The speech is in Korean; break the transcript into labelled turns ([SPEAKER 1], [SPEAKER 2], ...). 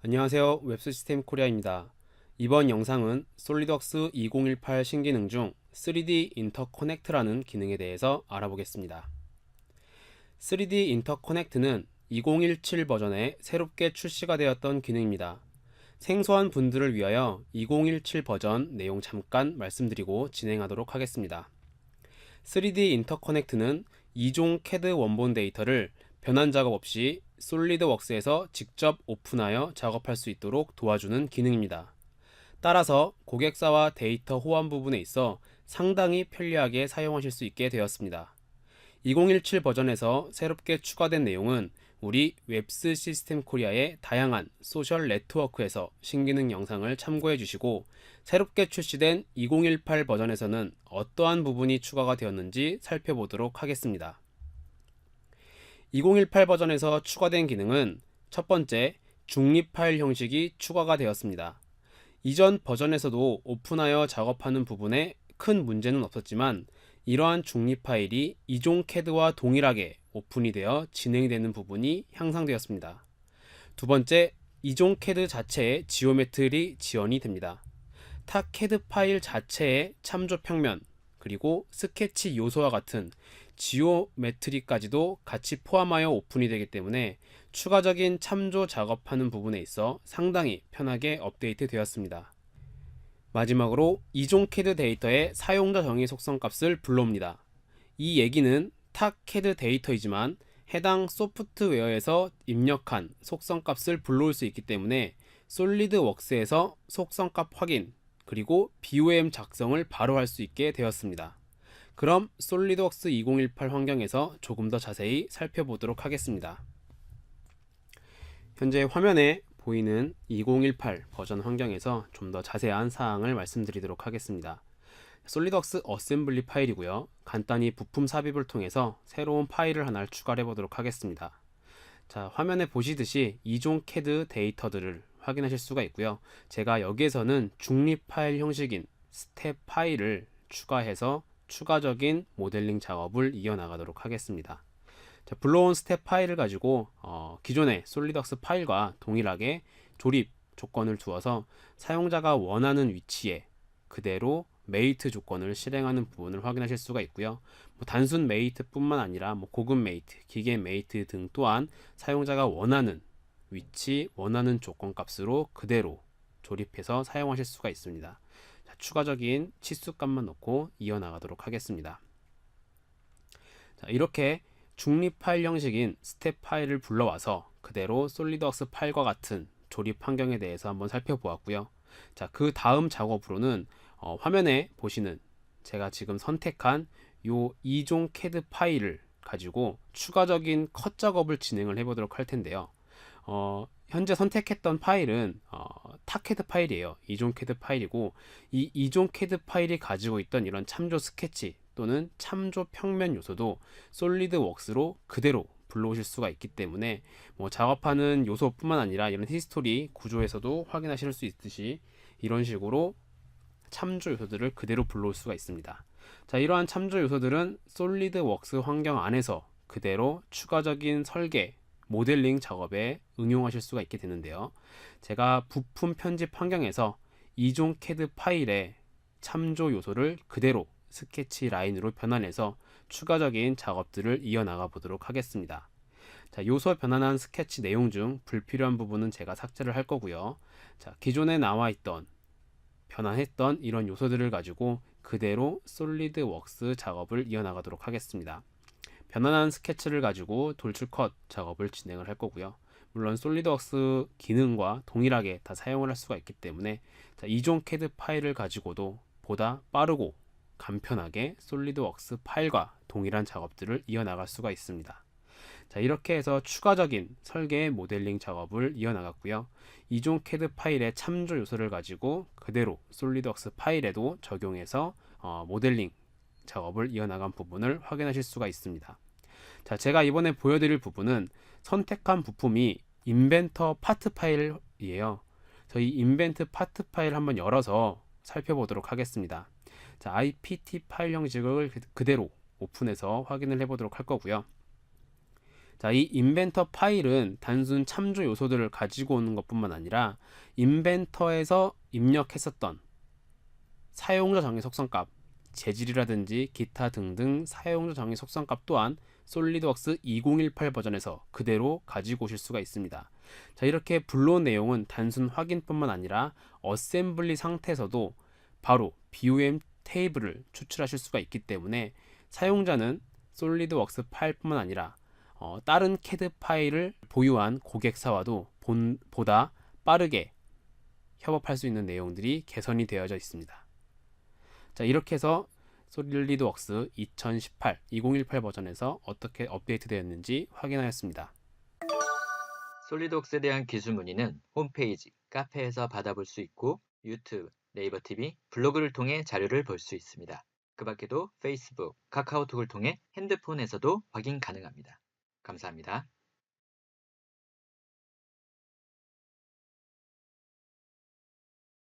[SPEAKER 1] 안녕하세요. 웹시스템 코리아입니다. 이번 영상은 솔리드웍스 2018 신기능 중 3D 인터커넥트라는 기능에 대해서 알아보겠습니다. 3D 인터커넥트는 2017 버전에 새롭게 출시가 되었던 기능입니다. 생소한 분들을 위하여 2017 버전 내용 잠깐 말씀드리고 진행하도록 하겠습니다. 3D 인터커넥트는 2종 CAD 원본 데이터를 변환 작업 없이 솔리드웍스에서 직접 오픈하여 작업할 수 있도록 도와주는 기능입니다. 따라서 고객사와 데이터 호환 부분에 있어 상당히 편리하게 사용하실 수 있게 되었습니다. 2017 버전에서 새롭게 추가된 내용은 우리 웹스 시스템 코리아의 다양한 소셜 네트워크에서 신기능 영상을 참고해 주시고 새롭게 출시된 2018 버전에서는 어떠한 부분이 추가가 되었는지 살펴보도록 하겠습니다. 2018 버전에서 추가된 기능은 첫 번째, 중립 파일 형식이 추가가 되었습니다. 이전 버전에서도 오픈하여 작업하는 부분에 큰 문제는 없었지만 이러한 중립 파일이 이종 캐드와 동일하게 오픈이 되어 진행이 되는 부분이 향상되었습니다. 두 번째, 이종 캐드 자체에 지오메트리 지원이 됩니다. 타 캐드 파일 자체의 참조 평면 그리고 스케치 요소와 같은 지오메트리까지도 같이 포함하여 오픈이 되기 때문에 추가적인 참조 작업하는 부분에 있어 상당히 편하게 업데이트 되었습니다. 마지막으로 이종 캐드 데이터의 사용자 정의 속성 값을 불러옵니다. 이 얘기는 타 캐드 데이터이지만 해당 소프트웨어에서 입력한 속성 값을 불러올 수 있기 때문에 솔리드웍스에서 속성 값 확인 그리고 BOM 작성을 바로 할 수 있게 되었습니다. 그럼 솔리드웍스 2018 환경에서 조금 더 자세히 살펴보도록 하겠습니다. 현재 화면에 보이는 2018 버전 환경에서 좀 더 자세한 사항을 말씀드리도록 하겠습니다. 솔리드웍스 어셈블리 파일이고요. 간단히 부품 삽입을 통해서 새로운 파일을 하나를 추가해 보도록 하겠습니다. 자, 화면에 보시듯이 이종 캐드 데이터들을 확인하실 수가 있고요. 제가 여기에서는 중립 파일 형식인 스텝 파일을 추가해서 추가적인 모델링 작업을 이어나가도록 하겠습니다. 자, 불러온 스텝 파일을 가지고 어, 기존의 솔리덕스 파일과 동일하게 조립 조건을 두어서 사용자가 원하는 위치에 그대로 메이트 조건을 실행하는 부분을 확인하실 수가 있고요. 뭐 단순 메이트뿐만 아니라 뭐 고급 메이트, 기계 메이트 등 또한 사용자가 원하는 위치, 원하는 조건 값으로 그대로 조립해서 사용하실 수가 있습니다. 추가적인 치수값만 넣고 이어나가도록 하겠습니다. 자, 이렇게 중립 파일 형식인 스텝 파일을 불러와서 그대로 솔리드웍스 파일과 같은 조립 환경에 대해서 한번 살펴보았고요. 자, 그 다음 작업으로는 어, 화면에 보시는 제가 지금 선택한 요 2종 캐드 파일을 가지고 추가적인 컷 작업을 진행을 해보도록 할 텐데요. 어, 현재 선택했던 파일은 어, 타캐드 파일이에요. 이종 캐드 파일이고 이 이종 캐드 파일이 가지고 있던 이런 참조 스케치 또는 참조 평면 요소도 솔리드웍스로 그대로 불러오실 수가 있기 때문에 뭐 작업하는 요소뿐만 아니라 이런 히스토리 구조에서도 확인하실 수 있듯이 이런 식으로 참조 요소들을 그대로 불러올 수가 있습니다. 자, 이러한 참조 요소들은 솔리드웍스 환경 안에서 그대로 추가적인 설계 모델링 작업에 응용하실 수가 있게 되는데요. 제가 부품 편집 환경에서 이종 캐드 파일에 참조 요소를 그대로 스케치 라인으로 변환해서 추가적인 작업들을 이어나가 보도록 하겠습니다. 자, 요소 변환한 스케치 내용 중 불필요한 부분은 제가 삭제를 할 거고요. 자, 기존에 나와 있던 변환했던 이런 요소들을 가지고 그대로 솔리드 웍스 작업을 이어나가도록 하겠습니다. 변환한 스케치를 가지고 돌출 컷 작업을 진행을 할 거고요. 물론 솔리드웍스 기능과 동일하게 다 사용을 할 수가 있기 때문에 자, 이종 캐드 파일을 가지고도 보다 빠르고 간편하게 솔리드웍스 파일과 동일한 작업들을 이어나갈 수가 있습니다. 자, 이렇게 해서 추가적인 설계 모델링 작업을 이어나갔고요. 이종 캐드 파일의 참조 요소를 가지고 그대로 솔리드웍스 파일에도 적용해서 어, 모델링 작업을 이어나간 부분을 확인하실 수가 있습니다. 자, 제가 이번에 보여드릴 부분은 선택한 부품이 인벤터 파트 파일이에요. 저희 인벤트 파트 파일 한번 열어서 살펴보도록 하겠습니다. 자, IPT 파일 형식을 그대로 오픈해서 확인을 해보도록 할 거고요. 자, 이 인벤터 파일은 단순 참조 요소들을 가지고 오는 것뿐만 아니라 인벤터에서 입력했었던 사용자 정의 속성값, 재질이라든지 기타 등등 사용자 정의 속성값 또한 솔리드웍스 2018 버전에서 그대로 가지고 오실 수가 있습니다. 자, 이렇게 불러온 내용은 단순 확인뿐만 아니라 어셈블리 상태에서도 바로 BOM 테이블을 추출하실 수가 있기 때문에 사용자는 솔리드웍스 파일뿐만 아니라 어, 다른 CAD 파일을 보유한 고객사와도 본, 보다 빠르게 협업할 수 있는 내용들이 개선이 되어져 있습니다. 자, 이렇게 해서 솔리드웍스 2018, 2018 버전에서 어떻게 업데이트 되었는지 확인하였습니다.
[SPEAKER 2] 솔리드웍스에 대한 기술 문의는 홈페이지, 카페에서 받아볼 수 있고 유튜브, 네이버 TV, 블로그를 통해 자료를 볼 수 있습니다. 그 밖에도 페이스북, 카카오톡을 통해 핸드폰에서도 확인 가능합니다. 감사합니다.